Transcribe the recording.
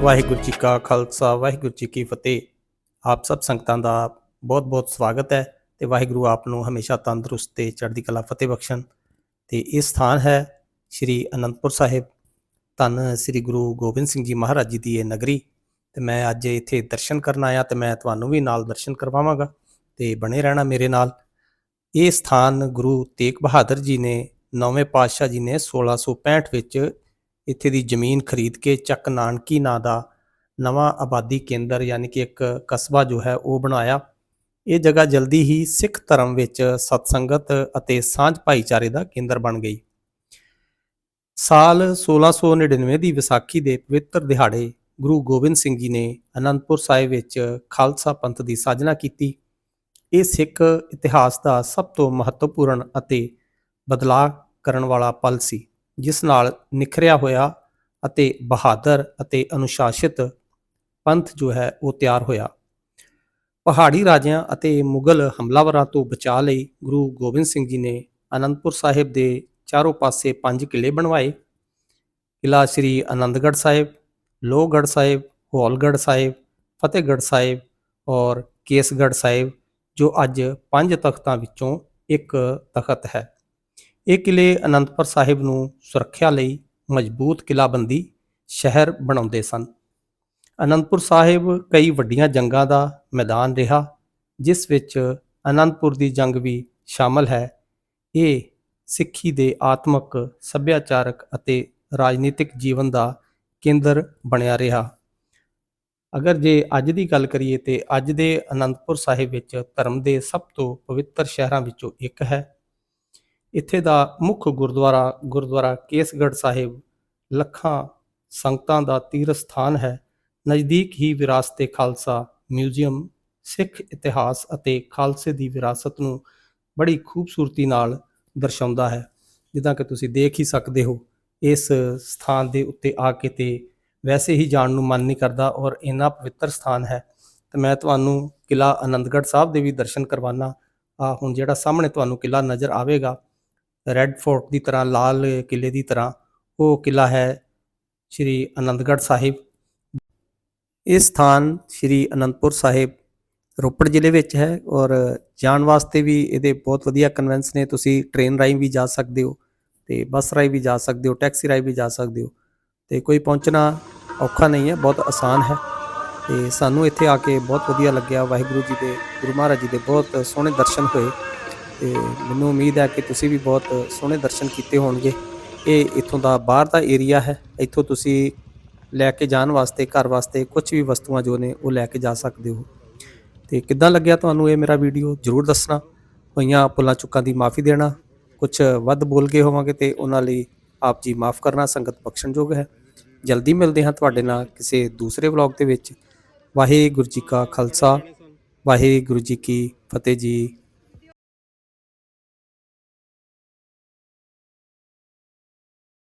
ਵਾਹਿਗੁਰੂ ਜੀ ਕਾ ਖਾਲਸਾ, ਵਾਹਿਗੁਰੂ ਜੀ ਕੀ ਫਤਿਹ। ਆਪ ਸਭ ਸੰਗਤਾਂ ਦਾ ਬਹੁਤ-ਬਹੁਤ ਸਵਾਗਤ ਹੈ ਤੇ ਵਾਹਿਗੁਰੂ ਆਪ ਨੂੰ ਹਮੇਸ਼ਾ ਤੰਦਰੁਸਤ ਤੇ ਚੜ੍ਹਦੀ ਕਲਾ ਫਤਿਹ ਬਖਸ਼ਣ। ਤੇ ਇਹ ਸਥਾਨ ਹੈ ਸ੍ਰੀ ਅਨੰਦਪੁਰ ਸਾਹਿਬ। ਧੰਨ ਸ੍ਰੀ ਗੁਰੂ ਗੋਬਿੰਦ ਸਿੰਘ ਜੀ ਮਹਾਰਾਜ ਜੀ ਦੀ ਇਹ ਨਗਰੀ। ਤੇ ਮੈਂ ਅੱਜ ਇੱਥੇ ਦਰਸ਼ਨ ਕਰਨ ਆਇਆ ਤੇ ਮੈਂ ਤੁਹਾਨੂੰ ਵੀ ਨਾਲ ਦਰਸ਼ਨ ਕਰਵਾਵਾਂਗਾ ਤੇ ਬਣੇ ਰਹਿਣਾ ਮੇਰੇ ਨਾਲ। ਇਹ ਸਥਾਨ ਗੁਰੂ ਤੇਗ ਬਹਾਦਰ ਜੀ ਨੇ, ਨੌਵੇਂ ਪਾਤਸ਼ਾਹ ਜੀ ਨੇ 1665 ਵਿੱਚ ਇੱਥੇ ਦੀ ਜ਼ਮੀਨ ਖਰੀਦ ਕੇ ਚੱਕ ਨਾਨਕੀ ਨਾਂ ਦਾ ਨਵਾਂ ਆਬਾਦੀ ਕੇਂਦਰ ਯਾਨੀ ਕਿ ਇੱਕ ਕਸਬਾ ਜੋ ਹੈ ਉਹ ਬਣਾਇਆ। ਇਹ ਜਗ੍ਹਾ ਜਲਦੀ ਹੀ ਸਿੱਖ ਧਰਮ ਵਿੱਚ ਸਤਸੰਗਤ ਅਤੇ ਸਾਂਝ ਭਾਈਚਾਰੇ ਦਾ ਕੇਂਦਰ ਬਣ ਗਈ। ਸਾਲ 1699 ਦੀ ਵਿਸਾਖੀ ਦੇ ਪਵਿੱਤਰ ਦਿਹਾੜੇ ਗੁਰੂ ਗੋਬਿੰਦ ਸਿੰਘ ਜੀ ਨੇ ਅਨੰਦਪੁਰ ਸਾਹਿਬ ਵਿੱਚ ਖਾਲਸਾ ਪੰਥ ਦੀ ਸਾਜਨਾ ਕੀਤੀ। ਇਹ ਸਿੱਖ ਇਤਿਹਾਸ ਦਾ ਸਭ ਤੋਂ ਮਹੱਤਵਪੂਰਨ ਅਤੇ ਬਦਲਾਅ ਕਰਨ ਵਾਲਾ ਪਲ ਸੀ। ਜਿਸ ਨਾਲ ਨਿਖਰਿਆ ਹੋਇਆ ਅਤੇ ਬਹਾਦਰ ਅਤੇ ਅਨੁਸ਼ਾਸਿਤ ਪੰਥ ਜੋ ਹੈ ਉਹ ਤਿਆਰ ਹੋਇਆ। ਪਹਾੜੀ ਰਾਜਿਆਂ ਅਤੇ ਮੁਗਲ ਹਮਲਾਵਰਾਂ ਤੋਂ ਬਚਾਅ ਲਈ ਗੁਰੂ ਗੋਬਿੰਦ ਸਿੰਘ ਜੀ ਨੇ ਅਨੰਦਪੁਰ ਸਾਹਿਬ ਦੇ ਚਾਰੋਂ ਪਾਸੇ ਪੰਜ ਕਿਲੇ ਬਣਵਾਏ। ਕਿਲਾ ਸ੍ਰੀ ਅਨੰਦਗੜ੍ਹ ਸਾਹਿਬ, ਲੋਹਗੜ੍ਹ ਸਾਹਿਬ, ਹੌਲਗੜ੍ਹ ਸਾਹਿਬ, ਫਤਿਹਗੜ੍ਹ ਸਾਹਿਬ ਔਰ ਕੇਸਗੜ੍ਹ ਸਾਹਿਬ ਜੋ ਅੱਜ ਪੰਜ ਤਖਤਾਂ ਵਿੱਚੋਂ ਇੱਕ ਤਖਤ ਹੈ। ਇਹ ਕਿਲੇ ਅਨੰਦਪੁਰ ਸਾਹਿਬ ਨੂੰ ਸੁਰੱਖਿਆ ਲਈ ਮਜ਼ਬੂਤ ਕਿਲਾਬੰਦੀ ਸ਼ਹਿਰ ਬਣਾਉਂਦੇ ਸਨ। ਅਨੰਦਪੁਰ ਸਾਹਿਬ ਕਈ ਵੱਡੀਆਂ ਜੰਗਾਂ ਦਾ ਮੈਦਾਨ ਰਿਹਾ, ਜਿਸ ਵਿੱਚ ਅਨੰਦਪੁਰ ਦੀ ਜੰਗ ਵੀ ਸ਼ਾਮਲ ਹੈ। ਇਹ ਸਿੱਖੀ ਦੇ ਆਤਮਿਕ, ਸੱਭਿਆਚਾਰਕ ਅਤੇ ਰਾਜਨੀਤਿਕ ਜੀਵਨ ਦਾ ਕੇਂਦਰ ਬਣਿਆ ਰਿਹਾ। ਅਗਰ ਜੇ ਅੱਜ ਦੀ ਗੱਲ ਕਰੀਏ ਤੇ ਅੱਜ ਦੇ ਅਨੰਦਪੁਰ ਸਾਹਿਬ ਵਿੱਚ ਧਰਮ ਦੇ ਸਭ ਤੋਂ ਪਵਿੱਤਰ ਸ਼ਹਿਰਾਂ ਵਿੱਚੋਂ ਇੱਕ ਹੈ। ਇੱਥੇ ਦਾ ਮੁੱਖ ਗੁਰਦੁਆਰਾ ਗੁਰਦੁਆਰਾ ਕੇਸਗੜ੍ਹ ਸਾਹਿਬ, ਲੱਖਾਂ ਸੰਗਤਾਂ ਦਾ ਤੀਰਥ ਸਥਾਨ ਹੈ। ਨਜ਼ਦੀਕ ਹੀ ਵਿਰਾਸਤੇ ਖਾਲਸਾ ਮਿਊਜ਼ੀਅਮ, ਸਿੱਖ ਇਤਿਹਾਸ ਅਤੇ ਖਾਲਸੇ ਦੀ ਵਿਰਾਸਤ ਨੂੰ ਬੜੀ ਖੂਬਸੂਰਤੀ ਨਾਲ ਦਰਸਾਉਂਦਾ ਹੈ। ਜਿੱਦਾਂ ਕਿ ਤੁਸੀਂ ਦੇਖ ਹੀ ਸਕਦੇ ਹੋ, ਇਸ ਸਥਾਨ ਦੇ ਉੱਤੇ ਆ ਕੇ ਤੇ ਵੈਸੇ ਹੀ ਜਾਣ ਨੂੰ ਮਨ ਨਹੀਂ ਕਰਦਾ ਔਰ ਇੰਨਾ ਪਵਿੱਤਰ ਸਥਾਨ ਹੈ। ਤੇ ਮੈਂ ਤੁਹਾਨੂੰ ਕਿਲਾ ਆਨੰਦਗੜ੍ਹ ਸਾਹਿਬ ਦੇ ਵੀ ਦਰਸ਼ਨ ਕਰਵਾਨਾ ਆ ਹੁਣ ਜਿਹੜਾ ਸਾਹਮਣੇ ਤੁਹਾਨੂੰ ਕਿਲਾ ਨਜ਼ਰ ਆਵੇਗਾ ਰੈੱਡ ਫੋਰਟ ਦੀ ਤਰ੍ਹਾਂ, ਲਾਲ ਕਿਲੇ ਦੀ ਤਰ੍ਹਾਂ, ਉਹ ਕਿਲਾ ਹੈ ਸ਼੍ਰੀ ਅਨੰਦਗੜ੍ਹ ਸਾਹਿਬ। ਇਹ ਸਥਾਨ ਸ਼੍ਰੀ ਅਨੰਦਪੁਰ ਸਾਹਿਬ, ਰੋਪੜ ਜ਼ਿਲ੍ਹੇ ਵਿੱਚ ਹੈ ਔਰ ਜਾਣ ਵਾਸਤੇ ਵੀ ਇਹਦੇ ਬਹੁਤ ਵਧੀਆ ਕਨਵੈਂਸ ਨੇ। ਤੁਸੀਂ ਟ੍ਰੇਨ ਰਾਹੀਂ ਵੀ ਜਾ ਸਕਦੇ ਹੋ ਤੇ ਬੱਸ ਰਾਹੀਂ ਵੀ ਜਾ ਸਕਦੇ ਹੋ ਟੈਕਸੀ ਰਾਹੀਂ ਵੀ ਜਾ ਸਕਦੇ ਹੋ ਤੇ ਕੋਈ ਪਹੁੰਚਣਾ ਔਖਾ ਨਹੀਂ ਹੈ, ਬਹੁਤ ਆਸਾਨ ਹੈ ਤੇ ਸਾਨੂੰ ਇੱਥੇ ਆ ਕੇ ਬਹੁਤ ਵਧੀਆ ਲੱਗਿਆ। ਵਾਹਿਗੁਰੂ ਜੀ ਦੇ, ਗੁਰੂ ਮਹਾਰਾਜ ਜੀ ਦੇ ਬਹੁਤ ਸੋਹਣੇ ਦਰਸ਼ਨ ਹੋਏ। ਤੇ ਮੈਨੂੰ ਉਮੀਦ ਹੈ ਕਿ ਤੁਸੀਂ ਵੀ ਬਹੁਤ ਸੋਹਣੇ ਦਰਸ਼ਨ ਕੀਤੇ ਹੋਣਗੇ। ਇਹ ਇੱਥੋਂ ਦਾ ਬਾਹਰ ਦਾ ਏਰੀਆ ਹੈ। ਇੱਥੋਂ ਤੁਸੀਂ ਲੈ ਕੇ ਜਾਣ ਵਾਸਤੇ, ਘਰ ਵਾਸਤੇ ਕੁਝ ਵੀ ਵਸਤੂਆਂ ਜੋ ਨੇ, ਉਹ ਲੈ ਕੇ ਜਾ ਸਕਦੇ ਹੋ। ਤੇ ਕਿੱਦਾਂ ਲੱਗਿਆ ਤੁਹਾਨੂੰ ਇਹ ਮੇਰਾ ਵੀਡੀਓ ਜਰੂਰ ਦੱਸਣਾ। ਹੋਈਆਂ ਪੁੱਲਾਂ ਚੁੱਕਾਂ ਦੀ ਮਾਫੀ ਦੇਣਾ। ਕੁਝ ਵੱਧ ਬੋਲ ਗਏ ਹੋਵਾਂਗੇ ਤੇ ਉਹਨਾਂ ਲਈ ਆਪ ਜੀ ਮਾਫ ਕਰਨਾ ਸੰਗਤ ਬਖਸ਼ਣਯੋਗ ਹੈ। ਜਲਦੀ ਮਿਲਦੇ ਹਾਂ ਤੁਹਾਡੇ ਨਾਲ ਕਿਸੇ ਦੂਸਰੇ ਵਲੌਗ ਦੇ ਵਿੱਚ। ਵਾਹਿਗੁਰੂ ਜੀ ਕਾ ਖਾਲਸਾ। ਵਾਹਿਗੁਰੂ ਜੀ ਕੀ ਫਤਿਹ ਜੀ।